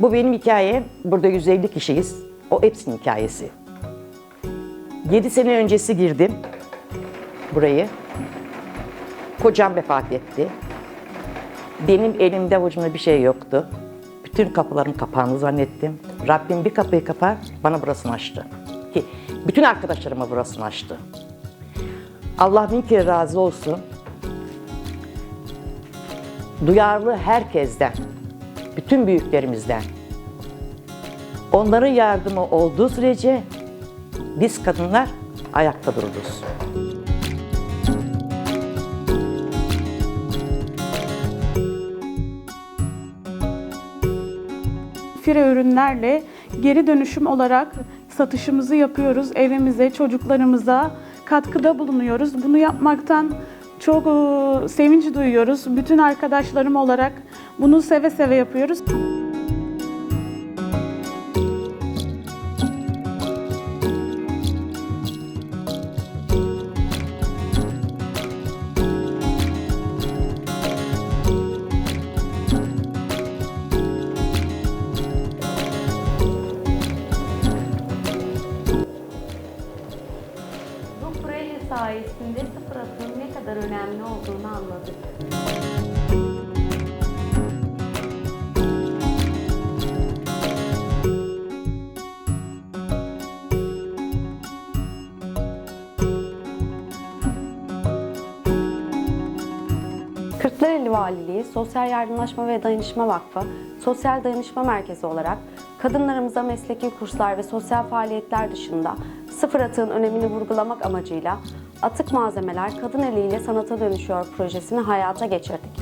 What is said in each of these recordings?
Bu benim hikayem. Burada 150 kişiyiz. O hepsinin hikayesi. 7 sene öncesi girdim burayı. Kocam vefat etti. Benim elimde avucumda bir şey yoktu. Bütün kapıların kapağını zannettim. Rabbim bir kapıyı kapar, bana burasını açtı. Ki bütün arkadaşlarıma burasını açtı. Allah bin kere razı olsun. Duyarlı herkesten, bütün büyüklerimizden. Onların yardımı olduğu sürece biz kadınlar ayakta dururuz. Fire ürünlerle geri dönüşüm olarak satışımızı yapıyoruz. Evimize, çocuklarımıza katkıda bulunuyoruz. Bunu yapmaktan çok e, sevinç duyuyoruz. Bütün arkadaşlarım olarak bunu seve seve yapıyoruz. Sayesinde sıfır atığın ne kadar önemli olduğunu anladık. Kırklareli Valiliği, Sosyal Yardımlaşma ve Dayanışma Vakfı, Sosyal Dayanışma Merkezi olarak kadınlarımıza mesleki kurslar ve sosyal faaliyetler dışında sıfır atığın önemini vurgulamak amacıyla Atık Malzemeler Kadın Eliyle Sanata Dönüşüyor projesini hayata geçirdik.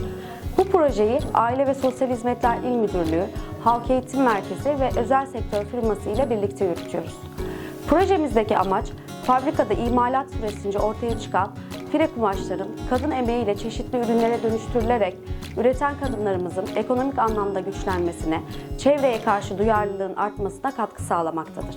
Bu projeyi Aile ve Sosyal Hizmetler İl Müdürlüğü, Halk Eğitim Merkezi ve özel sektör firması ile birlikte yürütüyoruz. Projemizdeki amaç fabrikada imalat süresince ortaya çıkan fire kumaşların kadın emeğiyle çeşitli ürünlere dönüştürülerek üreten kadınlarımızın ekonomik anlamda güçlenmesine, çevreye karşı duyarlılığın artmasına katkı sağlamaktadır.